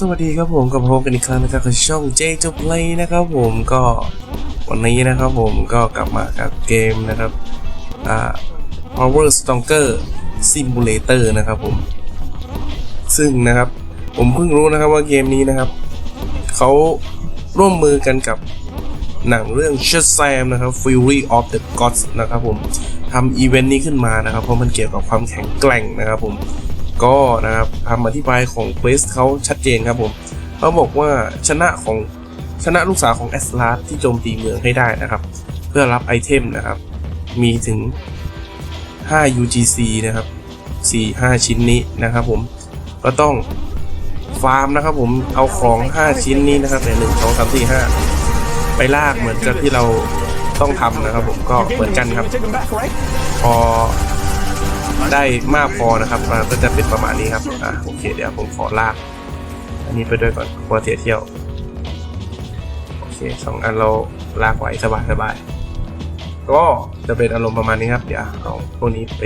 สวัสดีครับผมกับพบกันอีกครั้งนะครับกับช่อง J to Play นะครับผมก็วันนี้นะครับผมก็กลับมากับเกมนะครับอ่า Power Stronger Simulator นะครับผม ซึ่งนะครับผมเพิ่งรู้นะครับว่าเกมนี้นะครับเขาร่วมมือกันกับหนังเรื่อง Shazam นะครับ Fury of the Gods นะครับผมทำอีเวนต์นี้ขึ้นมานะครับ เพราะมันเกี่ยวกับความแข็งแกร่งนะครับผม ก็นะครับคำอธิบายของเควสเขาชัดเจนครับผมเขาบอกว่าชนะของชนะลูกสาวของแอสลาสที่โจมตีเมืองให้ได้นะครับ เพื่อรับไอเทมนะครับ มีถึง 5 UGC นะครับ 4 5 ชิ้นนี้นะครับผมก็ต้องฟาร์มนะครับผมเอาของ 5 ชิ้นนี้นะครับในหนึ่งสองสามสี่ห้าไปลากเหมือนกับที่เราต้องทำนะครับผมก็เหมือนกันครับ พอ ได้มากพอนะครับก็จะเป็นประมาณนี้ครับอะโอเคเดี๋ยวผมขอลาก อันนี้ไปด้วยก่อนกลัวเสียเที่ยวโอเคสองอันเราลากไหวสบายสบายก็จะเป็นอารมณ์ประมาณนี้ครับ เดี๋ยวเอาพวกนี้ไป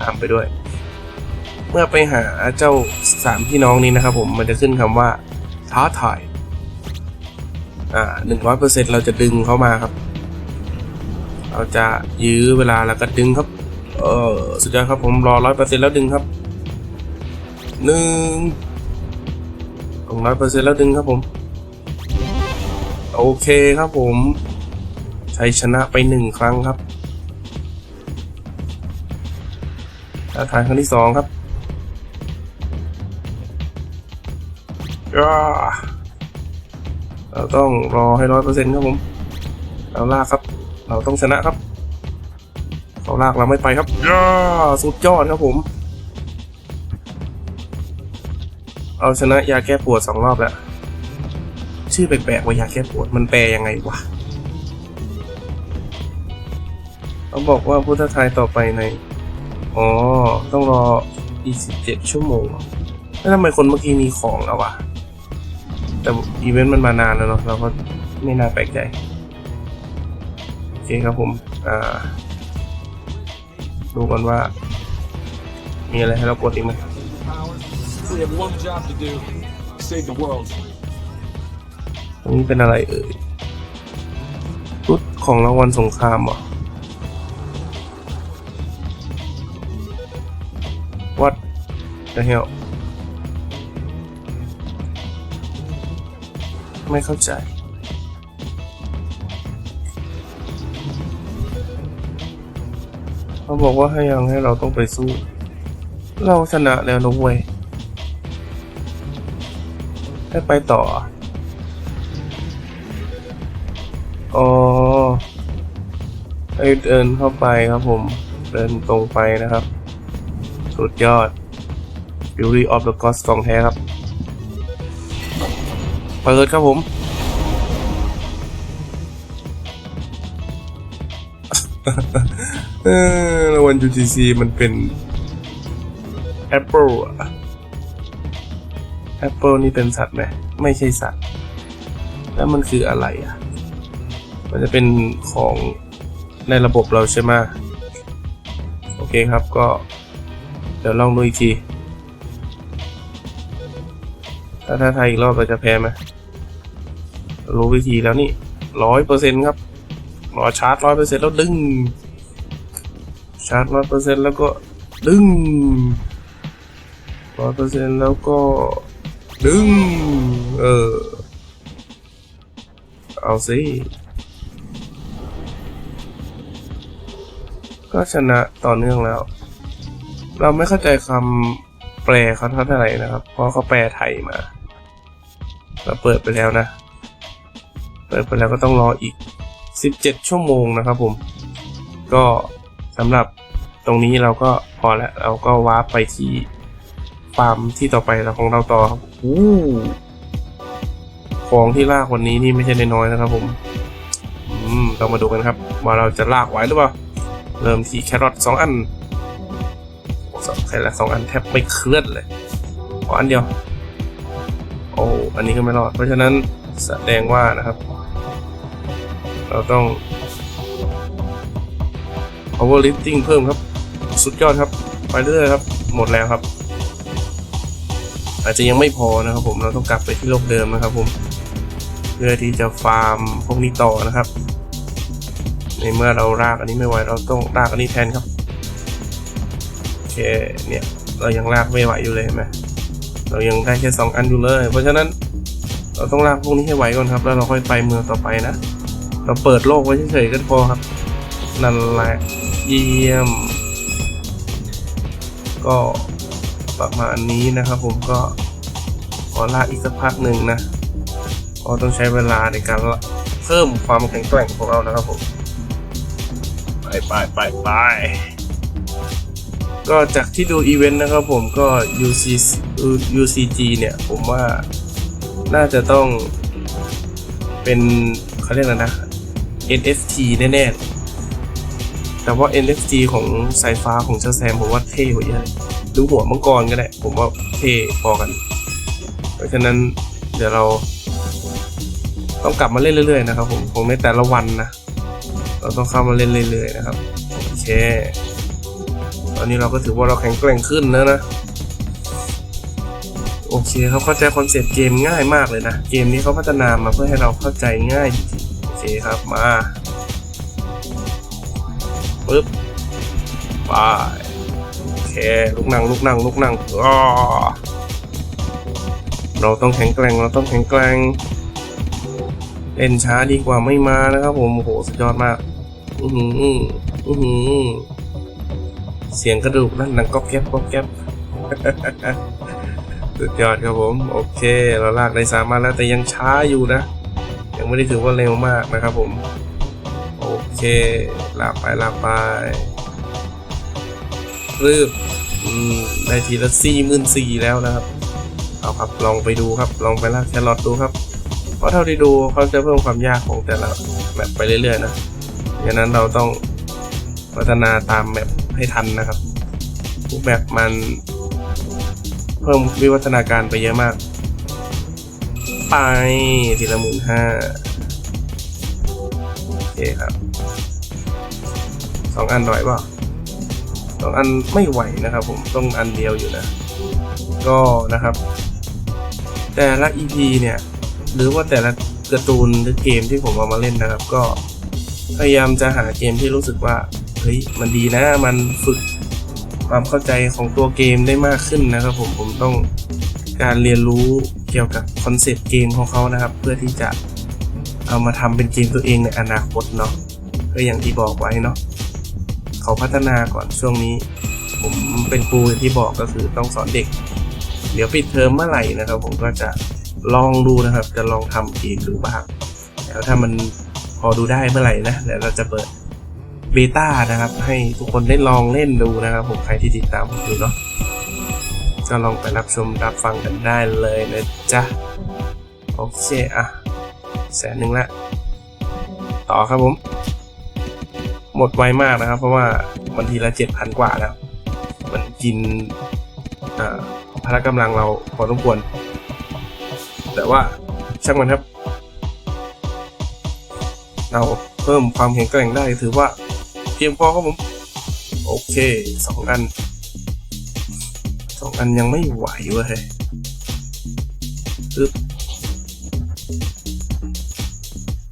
ตามไปด้วย เมื่อไปหาเจ้าสามพี่น้องนี้นะครับผมมันจะขึ้นคำว่าท้าทายอ่าหนึ่งร้อยเปอร์เซ็นต์เราจะดึงเข้ามาครับ เราจะยื้อเวลาแล้วก็ดึงครับ เออสุดยอดครับผมรอร้อยเปอร์เซ็นต์แล้วดึงครับหนึ่งสองร้อยเปอร์เซ็นต์แล้วดึงครับผม โอเคครับผมชัยชนะไปหนึ่งครั้งครับท้าทายครั้งที่สองครับเราต้องรอให้ร้อยเปอร์เซ็นต์ครับผม เราลากครับ เราต้องชนะครับ เขาลากเราไม่ไปครับย่าสุดยอดครับผม เอาชนะยาแก้ปวดสองรอบแล้ว ชื่อแปลกๆว่ายาแก้ปวดมันแปลยังไงวะเขาบอกว่าพุทธทายต่อไปใน อ๋อ ต้องรออีกสิบเจ็ดชั่วโมง แล้วทำไมคนเมื่อกี้มีของแล้ววะ แต่อีเวนต์มันมานานแล้วเนาะเราก็ไม่น่าแปลกใจ โอเคครับผม อ่า ดูก่อนว่า มีอะไรให้เรากดอีกไหม We have one job to do. Save the world. ตรงนี้เป็นอะไรเอ่ยชุดของรางวัลสงครามเหรอวัดจะเหี่ยวไม่เข้าใจ เขาบอกว่าให้ยังให้เราต้องไปสู้ เราชนะแล้วนะเว้ยให้ไปต่อ อ๋อให้เดินเข้าไปครับผม เดินตรงไปนะครับ สุดยอด Beauty of the Gods ของแท้ครับ เปิดครับผม เออรางวัล UTC มันเป็น Apple อะ Apple นี่เป็นสัตว์ไหมไม่ใช่สัตว์ แล้วมันคืออะไรอะ มันจะเป็นของในระบบเราใช่ไหมโอเคครับก็ เดี๋ยวลองดูอีกที ถ้าถ้าไทยอีกรอบเราจะแพ้ไหมรู้วิธีแล้วนี่ร้อยเปอร์เซ็นต์ครับรอชาร์จร้อยเปอร์เซ็นต์แล้วดึง ชาร์จร้อยเปอร์เซ็นแล้วก็ดึงร้อยเปอร์เซ็นแล้วก็ดึง เออ เอาสิ ก็ชนะต่อเนื่องแล้ว เราไม่เข้าใจคำแปลเขาเท่าไหร่นะครับ เพราะเขาแปลไทยมา เราเปิดไปแล้วนะ เปิดไปแล้วก็ต้องรออีก 17 ชั่วโมงนะครับผม ก็ สำหรับตรงนี้เราก็พอแล้วเราก็วาร์ปไปที่ฟาร์มที่ต่อไปของเราต่อครับอู้ของที่ลากวันนี้นี่ไม่ใช่น้อยๆนะครับผม อืมต้องมาดูกันครับ ว่าเราจะลากไหวหรือเปล่า เริ่มที่แครอทสองอันสองแครอทสองอันแทบไม่เคลื่อนเลยขออันเดียว โอ้ อันนี้ก็ไม่รอด เพราะฉะนั้นแสดงว่านะครับ เราต้อง power lifting เพิ่มครับ สุดยอดครับ ไปเรื่อยครับ หมดแล้วครับ อาจจะยังไม่พอนะครับผมเราต้องกลับไปที่โลกเดิมนะครับผมเพื่อที่จะฟาร์มพวกนี้ต่อนะครับ ในเมื่อเรารากอันนี้ไม่ไหวเราต้องรากอันนี้แทนครับโอเคเนี่ยเรายังรากไม่ไหวอยู่เลยเห็นไหมเรายังได้แค่สองอันอยู่เลย เพราะฉะนั้นเราต้องรากพวกนี้ให้ไหวก่อนครับ แล้วเราค่อยไปเมืองต่อไปนะ เราเปิดโลกไว้เฉยๆก็พอครับ นั่นแหละเยี่ยม ก็ประมาณนี้นะครับผมก็ขอลากอีกสักพักหนึ่งนะเพราะต้องใช้เวลาในการเพิ่มความแข็งแกร่งของเรานะครับผมไปไปไปไปก็จากที่ดูอีเวนต์นะครับผมก็ UC UCG เนี่ยผมว่าน่าจะต้องเป็นเขาเรียกอะไรนะ NFT แน่ๆ แต่ว่า NFT ของสายฟ้าของเชาแซมผมว่าเท่กว่าเยอะเลยดูหัวมังกรก็ได้ ผมว่าเท่พอกัน เพราะฉะนั้นเดี๋ยวเราต้องกลับมาเล่นเรื่อยๆนะครับผมคงไม่แต่ละวันนะ เราต้องเข้ามาเล่นเรื่อยๆนะครับโอเคตอนนี้เราก็ถือว่าเราแข็งแกร่งขึ้นแล้วนะ โอเคเขาเข้าใจคอนเซ็ปต์เกมง่ายมากเลยนะ เกมนี้เขาพัฒนามาเพื่อให้เราเข้าใจง่าย โอเคครับมา ปึ๊บไปโอเคลุกนั่งลุกนั่งลุกนั่งอ้อเราต้องแข็งแกร่งเราต้องแข็งแกร่งเล่นช้าดีกว่าไม่มานะครับผมโหสุดยอดมาก อือหืออือหือเสียงกระดูกนั่นดังก๊อบแก๊บก๊อบแก๊บสุดยอดครับผม โอเค เราลากได้สามารถแล้วแต่ยังช้าอยู่นะ ยังไม่ได้ถือว่าเร็วมากนะครับผม ลากไปลากไปรืบอืมได้ทีละสี่หมื่นสี่แล้วนะครับ เอาครับลองไปดูครับ ลองไปลากแครอทดูครับ เพราะเท่าที่ดูเขาจะเพิ่มความยากของแต่ละแมปไปเรื่อยๆนะดังนั้นเราต้องพัฒนาตามแมปให้ทันนะครับทุกแมปมันเพิ่มวิวัฒนาการไปเยอะมาก ไปทีละหมื่นห้าโอเคครับ สองอันหน่อยเปล่าสองอันไม่ไหวนะครับ ผมต้องอันเดียวอยู่นะ ก็นะครับ แต่ละ EP เนี่ย หรือว่าแต่ละการ์ตูนหรือเกมที่ผมเอามาเล่นนะครับ ก็พยายามจะหาเกมที่รู้สึกว่าเฮ้ยมันดีนะมันฝึกความเข้าใจของตัวเกมได้มากขึ้นนะครับผมผมต้องการเรียนรู้เกี่ยวกับคอนเซปต์เกมของเขานะครับ เพื่อที่จะเอามาทำเป็นเกมตัวเองในอนาคตเนาะก็อย่างที่บอกไว้เนาะ เขาพัฒนาก่อนช่วงนี้ ผมเป็นครูที่บอกก็คือต้องสอนเด็ก เดี๋ยวปิดเทอมเมื่อไหร่นะครับ ผมก็จะลองดูนะครับ จะลองทำเองดูบ้างแล้วถ้ามันพอดูได้เมื่อไหร่นะเดี๋ยวเราจะเปิดเบต้านะครับ ให้ทุกคนได้ลองเล่นดูนะครับผมใครที่ติดตามผมอยู่เนาะก็ลองไปรับชมรับฟังกันได้เลยนะจ๊ะโอเคอะแสนหนึ่งละ ต่อครับผม หมดไวมากนะครับ เพราะว่าวันทีละเจ็ดพันกว่าแล้ว มันกินพละกำลังเราพอสมควร แต่ว่าช่างมันครับ เราเพิ่มความแข็งแกร่งได้ถือว่าเพียงพอครับผม โอเคสองอันสองอันยังไม่ไหวเว้ยปึ๊บ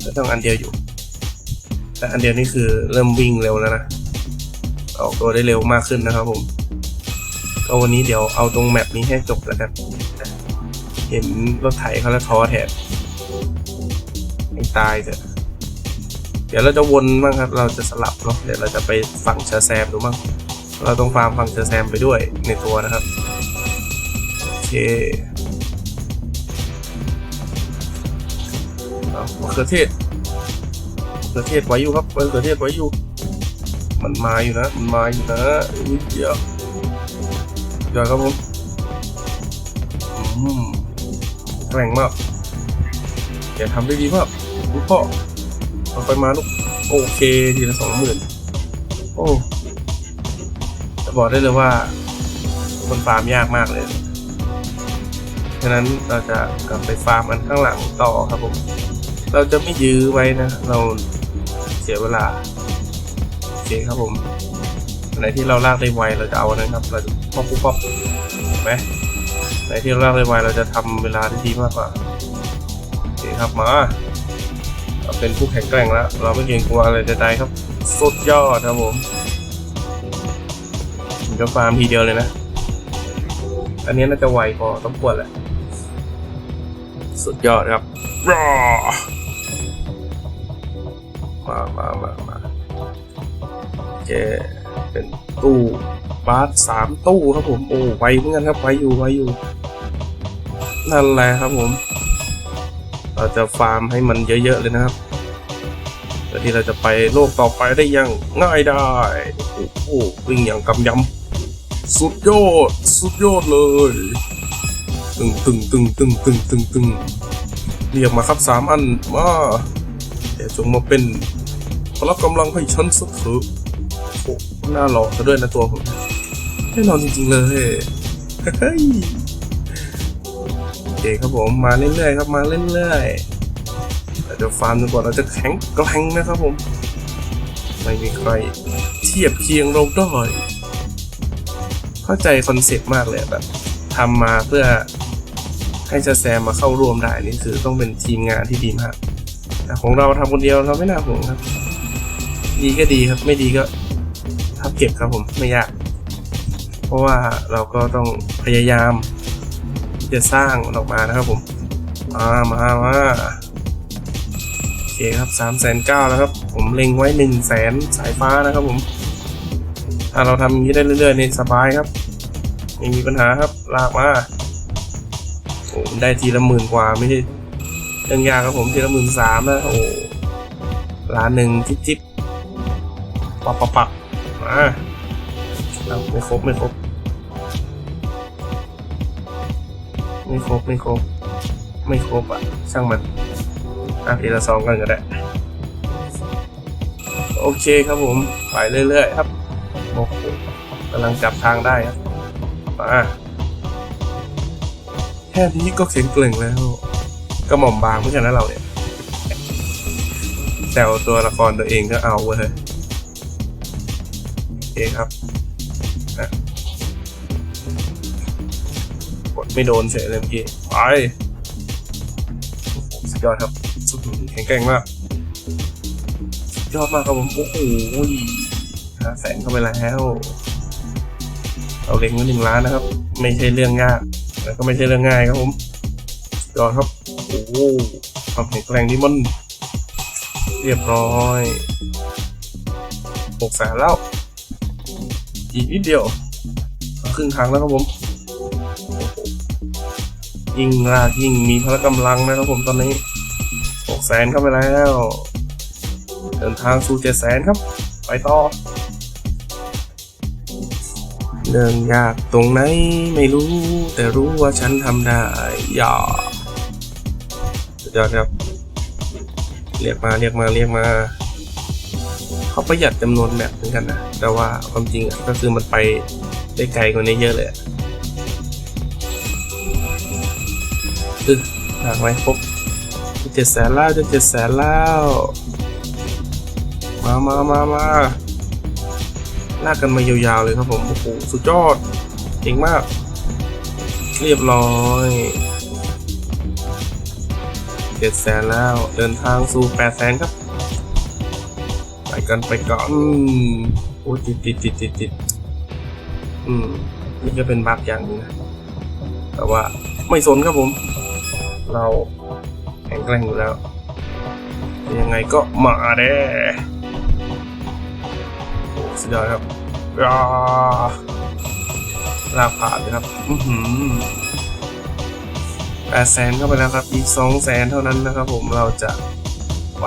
แล้วต้องอันเดียวอยู่ แต่อันเดียวนี่คือเริ่มวิ่งเร็วแล้วนะออกตัวได้เร็วมากขึ้นนะครับผม ก็วันนี้เดี๋ยวเอาตรงแมปนี้ให้จบแล้วกัน เห็นรถไถเขาแล้วท้อแทนไม่ตายเถอะ เดี๋ยวเราจะวนบ้างครับ เราจะสลับเนาะ เดี๋ยวเราจะไปฝั่งเชอร์แซมดูบ้าง เราต้องฟาร์มฝั่งเชอร์แซมไปด้วยในตัวนะครับโอเคเอามะเขือเทศม เขือเทศไว้อยู่ครับมะเขือเทศไว้อยู่ มันมาอยู่นะ มันมาอยู่นะเดี๋ยวเดี๋ยวครับผมแรงมากแกทำได้ดีมากลูกพ่อเอาไปมาลูก โอเคทีละสองหมื่นโอ้จะบอกได้เลยว่าคนฟาร์มยากมากเลยฉะนั้นเราจะกลับไปฟาร์มมันข้างหลังต่อครับผม เราจะไม่ยื้อไว้นะ เรา เสียเวลา โอเคครับผมอันไหนที่เราลากได้ไวเราจะเอาอันนั้นครับ เราจะป๊อปป๊อปป๊อปเห็นไหมในที่เราเร็วเราจะทำเวลาได้ดีมากกว่าโอเคครับมาเราเป็นผู้แข็งแกร่งแล้ว เราไม่เกรงกลัวอะไรใดๆครับ สุดยอดครับผมผมจะฟาร์มทีเดียวเลยนะ อันนี้น่าจะไวพอต้องควรแหละ สุดยอดครับรอ มามามามาโอเคเป็นตู้บาสสามตู้ครับผม โอ้ไวเหมือนกันครับไวอยู่ไวอยู่ นั่นแหละครับผม เราจะฟาร์มให้มันเยอะๆเลยนะครับเพื่อที่เราจะไปโลกต่อไปได้อย่างง่ายได้ โอ้โหวิ่งอย่างกำยำสุดยอด สุดยอดเลย ตึงตึงตึงตึงตึงตึงตึงเรียกมาครับสามอันมา จงมาเป็นพละกำลังให้ฉันสักเถอะโอ้หน้าหล่อซะด้วยนะตัวผมแน่นอนจริงๆเลยเฮ้ยโอเคครับผมมาเรื่อยๆครับมาเรื่อยๆเราจะฟาร์มจนกว่าเราจะแข็งแกร่งนะครับผม ไม่มีใครเทียบเคียงเราได้เข้าใจคอนเซ็ปต์มากเลยแบบทำมาเพื่อให้จะแซมมาเข้าร่วมได้นี่คือต้องเป็นทีมงานที่ดีมาก ของเราทำคนเดียวเราไม่น่าห่วงครับ ดีก็ดีครับ ไม่ดีก็ทับเก็บครับผมไม่ยาก เพราะว่าเราก็ต้องพยายามจะสร้างมันออกมานะครับผมมามามาโอเคครับสามแสนเก้าแล้วครับ ผมเล็งไว้หนึ่งแสนสายฟ้านะครับผม ถ้าเราทำอย่างนี้ได้เรื่อยๆนี่สบายครับ ไม่มีปัญหาครับ ลากมาโอ้ได้ทีละหมื่นกว่าไม่ใช่ เรื่องยากครับผมทีละหมื่นสามนะโอ้ล้านหนึ่งจิ๊บจิ๊บปักปักปักมาเอาไม่ครบไม่ครบไม่ครบไม่ครบไม่ครบอะช่างมันอะทีละสองกันก็ได้โอเคครับผมไปเรื่อยๆครับโอ้โหกำลังจับทางได้ครับมาแค่นี้ก็เข็งเกร่งแล้ว ก็หม่อมบางเหมือนกันนเราเนี่ยแต่ตัวละครตัวเองก็เอาเว้ยโอเคครับกดไม่โดนเฉยเลยเมื่อกี้ไปสุดยอดครับสุดแข็งแกร่งมากสุดยอดมากครับผมโอ้โหห้าแสนเข้าไปแล้วเราเล็งไว้หนึ่งล้านนะครับ ไม่ใช่เรื่องยากแล้วก็ไม่ใช่เรื่องง่ายครับผมยอดครับ อ้ความแข็งแกร่งนี่มันเรียบร้อยหกแสนแล้ว อีกนิดเดียว ครึ่งทางแล้วครับผม ยิ่งลากยิ่งมีพละกำลังนะครับผมตอนนี้หกแสนเข้าไปแล้ว เดินทางสู่เจ็ดแสนครับ ไปต่อ เรื่องยากตรงไหนไม่รู้ แต่รู้ว่าฉันทำได้ อย่า ดยอดครับ เรียกมาเรียกมาเรียกมา เขาประหยัดจำนวนแบบเหมือนกันนะ แต่ว่าความจริงอะก็คือมันไปได้ไกลกว่านี้เยอะเลยอะคือหากไว้ครบเจ็ดแสนแล้วจะเจ็ดแสนแล้วมามามามาลากกันมายาวๆเลยครับผม โอ้โห สุดยอด เก่งมาก เรียบร้อย เจ็ดแสนแล้ว เดินทางสู่แปดแสนครับ ไปกันไปก่อนโอ้ติดติดติดติดติดอืม นี่ก็เป็นบั๊กอย่างนึงนะ แต่ว่าไม่สนครับผม เราแข็งแกร่งอยู่แล้ว ยังไงก็มาเด้สุดยอดครับอ่าลาผ่านเลยครับ อือหือ แปดแสนเข้าไปแล้วครับ อีกสองแสนเท่านั้นนะครับผมเราจะไป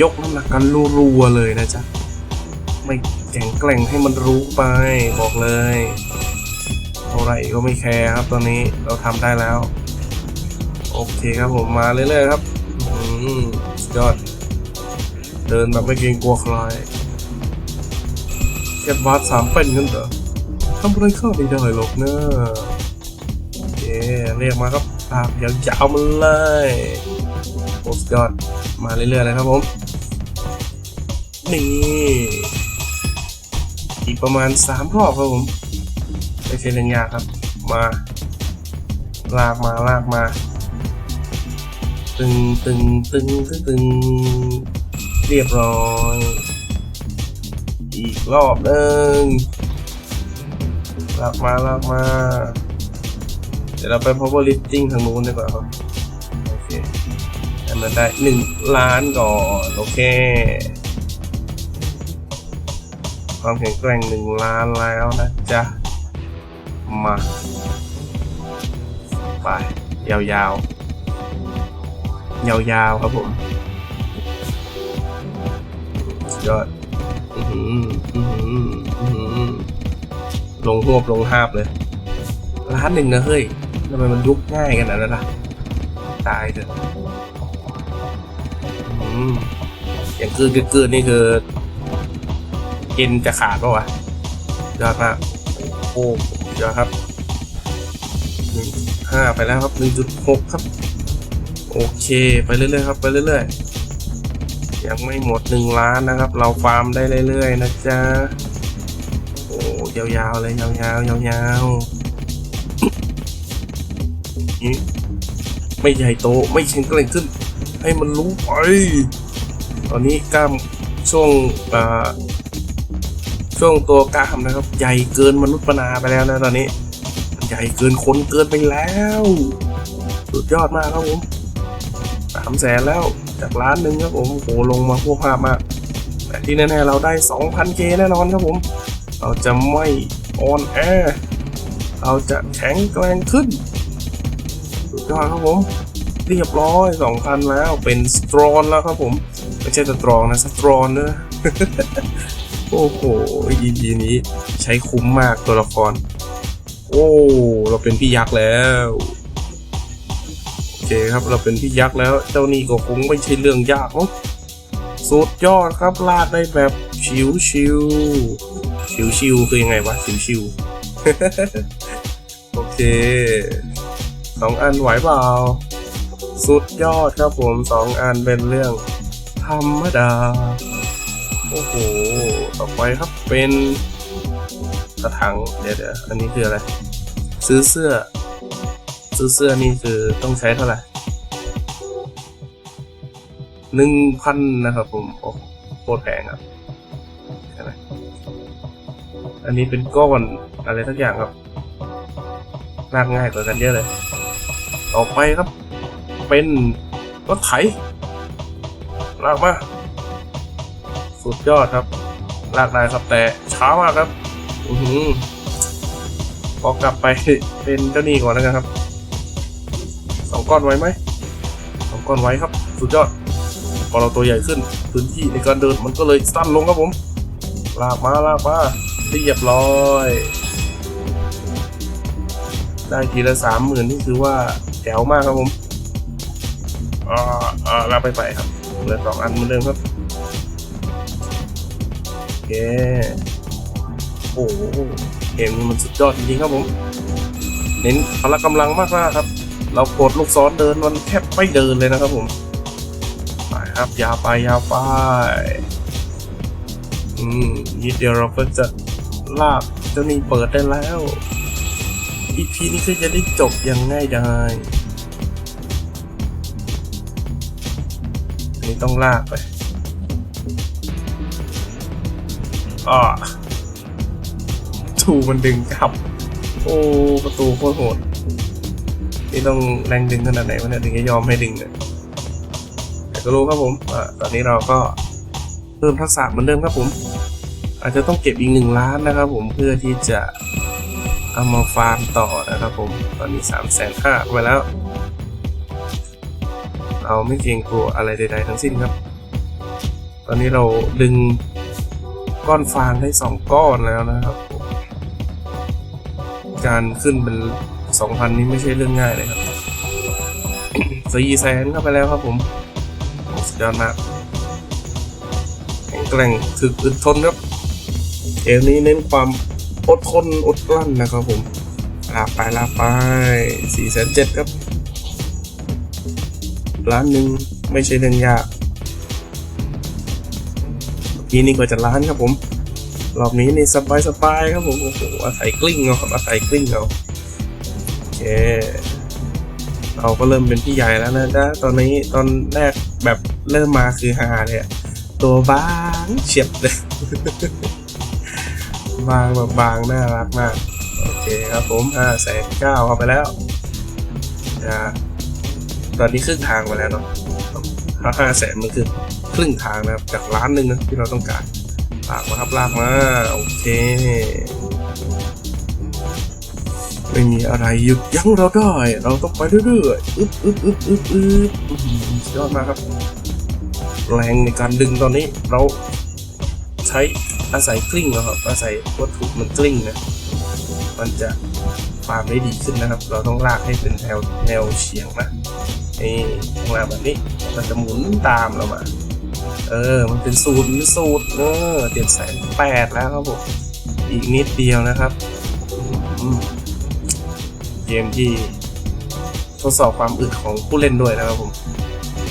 ยกน้ำหนักกันรัวๆเลยนะจ๊ะ ไม่แข็งแกร่งให้มันรู้ไปบอกเลยเท่าไรก็ไม่แคร์ครับตอนนี้เราทำได้แล้ว โอเคครับผมมาเรื่อยๆครับอืมยอด เดินแบบไม่เกรงกลัวใครแค่บาสสามเป็นกันเหรอทำอะไรข้าไม่ได้หรอกนะโอเคเรียกมาครับ ตามยาวๆมาเลยโอ้สุดยอดมาเรื่อยๆเลยครับผม นี่ อีกประมาณสามรอบครับผมไม่ใช่เรื่องยากครับ มา ลากมาลากมา ตึงตึงตึงตึงตึงเรียบร้อย อีกรอบหนึ่งลากมาลากมา ดี๋ยวเราไป power lifting ทางนู้นดีกว่าครับโอเคให้มันได้หนึ่งล้านก่อนโอเค ความแข็งแกร่งหนึ่งล้านแล้วนะจ๊ะ มา ไป ยาวๆ ยาวๆ ครับผมสุดยอดอื้อหืออื้อหืออื้อหือลงหวบลงหาบเลยล้านหนึ่งนะเฮ้ย ทำไมมันยุบง่ายขนาดนั้นล่ะ ตายเถอะอืมอย่างเกินเกินนี่คือเอ็นจะขาดปะวะยอดมากโอ้ยอดครับหนึ่งห้าไปแล้วครับหนึ่งจุดหกครับ โอเคไปเรื่อยๆครับไปเรื่อยๆ ยังไม่หมดหนึ่งล้านนะครับ เราฟาร์มได้เรื่อยๆนะจ๊ะโอ้ยาวๆเลยยาวๆยาวๆ นี่ไม่ใหญ่โตไม่แข็งแกร่งขึ้น ให้มันรู้ไป ตอนนี้กล้ามช่วงอ่าช่วงตัวกล้ามนะครับ ใหญ่เกินมนุษย์ปนาไปแล้วนะตอนนี้ ใหญ่เกินคนเกินไปแล้วสุดยอดมากครับผมสามแสนแล้วจากล้านหนึ่งครับผมโอ้โหลงมาพวกภาพมากแต่ที่แน่ๆเราได้ 2,000K แน่นอนครับผม เราจะไม่ออนแอเราจะแข็งแกร่งขึ้น ยอดครับผม เรียบร้อย2,000แล้วเป็นสตรอนแล้วครับผม ไม่ใช่สตรองนะสตรอนนะโอ้โห EP นี้ใช้คุ้มมากตัวละคร โอ้ เราเป็นพี่ยักษ์แล้วโอเคครับเราเป็นพี่ยักษ์แล้ว เจ้านี่ก็คงไม่ใช่เรื่องยากมั้งสุดยอดครับลาดได้แบบชิวชิวชิวชิวคือยังไงวะชิวชิวโอเค สองอันไหวเปล่า สุดยอดครับผมสองอันเป็นเรื่อง ธรรมดา โอ้โห ต่อไปครับเป็นกระถางเดี๋ยวเดี๋ยวอันนี้คืออะไร ซื้อเสื้อ ซื้อเสื้อนี่คือต้องใช้เท่าไหร่หนึ่งพันนะครับผม โอ้โคตรแพงครับใช่ไหมอันนี้เป็นก้อนอะไรทักอย่างครับลากง่ายกว่ากันเยอะเลย ต่อไปครับ เป็นรถไถลากมา สุดยอดครับ ลากได้ครับแต่ช้ามากครับ อือหือพอกลับไปเป็นเจ้าหนี้ก่อนแล้วกันครับสองก้อนไว้ไหมสองก้อนไว้ครับ สุดยอดพอเราตัวใหญ่ขึ้นพื้นที่ในการเดินมันก็เลยสั้นลงครับผม ลากมาลากมาเรียบร้อย ได้ทีละสามหมื่นนี่คือว่า แจ๋วมากครับผมอ่าอ่าลาไปไปครับเหลือสองอันเหมือนเดิมครับโอเคโอ้โหเกมนี้มันสุดยอดจริงๆครับผมเน้นพละกำลังมากๆครับ เรากดลูกศรเดินมันแทบไม่เดินเลยนะครับผมไปครับยาวไปยาวไปอืมนิดเดียวเราก็จะลากเจ้านี่เปิดได้แล้ว EP นี้ก็จะได้จบอย่างง่ายดายอันนี้ต้องลากไปอ่าถูมันดึงกลับ โอ้ ประตูโคตรโหด นี่ต้องแรงดึงขนาดไหนวะเนี่ยถึงจะยอมให้ดึงเนี่ยแต่ก็รู้ครับผมอ่าตอนนี้เราก็เพิ่มทักษะเหมือนเดิมครับผม อาจจะต้องเก็บอีกหนึ่งล้านนะครับผมเพื่อที่จะ เอามาฟาร์มต่อนะครับผมตอนนี้สามแสนห้าไปแล้ว เราไม่เกรงกลัวอะไรใดๆทั้งสิ้นครับ ตอนนี้เราดึงก้อนฟางได้สองก้อนแล้วนะครับ การขึ้นเป็นสองพันนี้ไม่ใช่เรื่องง่ายเลยครับสี่แสนเข้าไปแล้วครับผมสุดยอดมากแข็งแกร่งถึกอึดทนครับเกมนี้เน้นความ อดทนอดกลั้นนะครับผมลาไปลาไปสี่แสนเจ็ดครับล้านหนึ่งไม่ใช่เรื่องยากเมื่อกี้นี่ก็จะล้านครับผม รอบนี้นี่สบายสบายครับผมโอ้โหอาศัยกลิ้งเอาครับอาศัยกลิ้งเอาโอเคเราก็เริ่มเป็นพี่ใหญ่แล้วนะจ๊ะตอนนี้ตอนแรกแบบเริ่มมาคือฮาเลยตัวบางเฉียบเลย บางแบบบางน่ารักมาก โอเคครับผมห้าแสนเก้าเข้าไปแล้วนะตอนนี้ครึ่งทางมาแล้วเนาะห้าแสนมันคือครึ่งทางนะครับจากล้านหนึ่งนะที่เราต้องการลากมาครับลากมาโอเค ไม่มีอะไรหยุดยั้งเราได้ เราต้องไปเรื่อยๆอึ๊บอึ๊บอึ๊บอึ๊บอึ๊บยอดมากครับ แรงในการดึงตอนนี้เรา ช้อาศัยกลิ้งนะครับ อาศัยวัตถุมันกลิ้งนะ มันจะฟาร์มได้ดีขึ้นนะครับ เราต้องลากให้เป็นแนวแนวเฉียงนะนี่ข้างลาแบบนี้ มันจะหมุนตามเรามา เออ มันเป็นสูตรสูตรเออเจ็ดแสนแปดแล้วครับผม อีกนิดเดียวนะครับเกมที่ทดสอบความอึดของผู้เล่นด้วยนะครับผม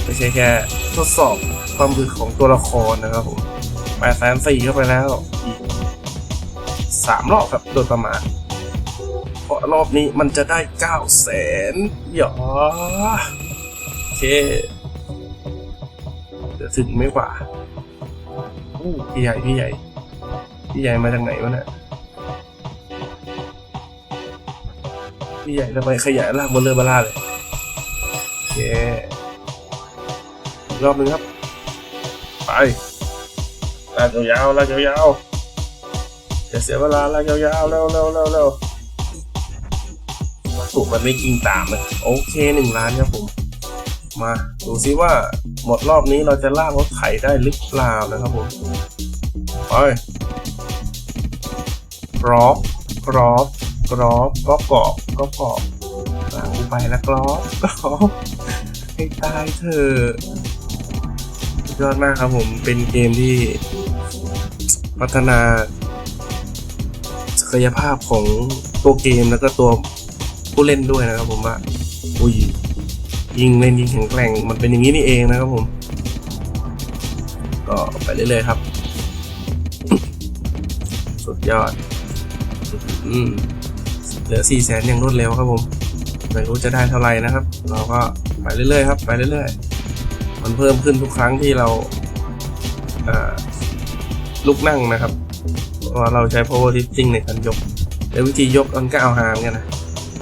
ไม่ใช่แค่ทดสอบความอึดของตัวละครนะครับผม แปดแสนสี่เข้าไปแล้วอีกสามรอบครับโดยประมาณ เพราะรอบนี้มันจะได้เก้าแสนหยอโอเคเดี๋ยวถึงไม่กว่าอู้พี่ใหญ่พี่ใหญ่ พี่ใหญ่มาจากไหนวะเนี่ยพี่ใหญ่ทำไมขยายร่างบนเรือมาล่าเลยโอเครอบหนึ่งครับ ไปากยาวๆลากยาวๆอย่าเสียเวลาลากยาวๆเร็วเร็วเร็วเร็ววัตถุมันไม่กิงตามเลยโอเคหนึ่งล้านครับผม มาดูซิว่าหมดรอบนี้เราจะลากรถไถได้หรือเปล่านะครับผมไปกรอบกรอบกรอบก็กรอบก็กรอบลากกูไปแล้วกรอบกรอบให้ตายเถอะยอดมากครับผมเป็นเกมที่ พัฒนา ศักยภาพของตัวเกมแล้วก็ตัวผู้เล่นด้วยนะครับผมว่าอุ้ยยิงเล่นยิงแข็งแกร่งมันเป็นอย่างนี้นี่เองนะครับผม ก็ไปเรื่อยๆครับ สุดยอดอืมเหลือสี่แสนอย่างรวดเร็วครับผมไม่รู้จะได้เท่าไหร่นะครับ เราก็ไปเรื่อยๆครับ ไปเรื่อยๆ มันเพิ่มขึ้นทุกครั้งที่เราอ่า ลุกนั่งนะครับเพราะว่าเราใช้ power lifting ในการยก แต่วิธียกมันก็เอาหามกันนะ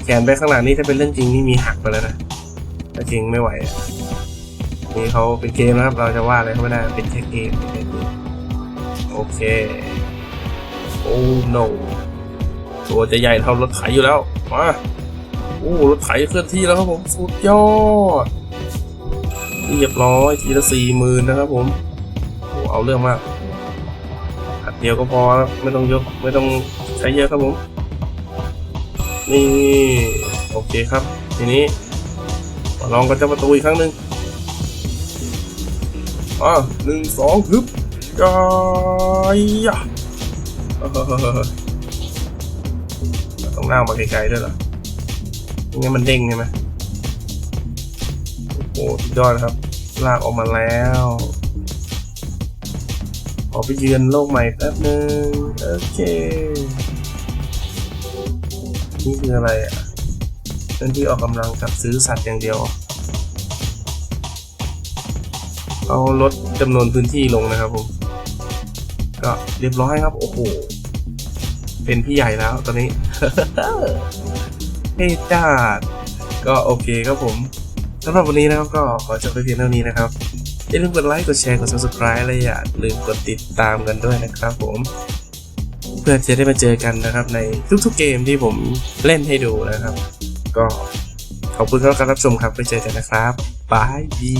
แขนไปข้างหลังนี่ถ้าเป็นเรื่องจริงนี่มีหักไปแล้วนะถ้าจริงไม่ไหวอะนี่เขาเป็นเกมนะครับ เราจะว่าอะไรเขาไม่ได้เป็นแค่เกมเป็นแค่เกมโอเคโอ้ no ตัวจะใหญ่เท่ารถไถอยู่แล้วมาโอ้รถไถเคลื่อนที่แล้วครับผมสุดยอดเรียบร้อยทีละสี่หมื่นนะครับผมโอ้เอาเรื่องมาก อัดเดียวก็พอครับไม่ต้องยกไม่ต้องใช้เยอะครับผมนี่โอเคครับ ทีนี้ลองกันเจ้าประตูอีกครั้งหนึ่งอะหนึ่งสองฮึบยายะเออต้องหน้ามาไกลๆด้วยเหรอไม่งั้นมันเด้งใช่ไหมโอ้โหสุดยอดครับ ลากออกมาแล้ว อไปเยือนโลกใหม่แป๊บนึงโอเค นี่คืออะไรอะเป็นที่ออกกำลังกับซื้อสัตว์อย่างเดียว เอาลดจำนวนพื้นที่ลงนะครับผม ก็เรียบร้อยครับ โอ้โห เป็นพี่ใหญ่แล้วตอนนี้เฮ้จ้าก็โอเคครับผมสำหรับวันนี้นะครับก็ขอจบไปเพียงเท่านี้นะครับ อย่าลืมกดไลค์ กดแชร์ กด subscribe และอย่าลืมกดติดตามกันด้วยนะครับผม เพื่อจะได้มาเจอกันนะครับในทุกๆเกมที่ผมเล่นให้ดูนะครับ ก็ขอบคุณสำหรับการรับชมครับ ไปเจอกันนะครับบายบี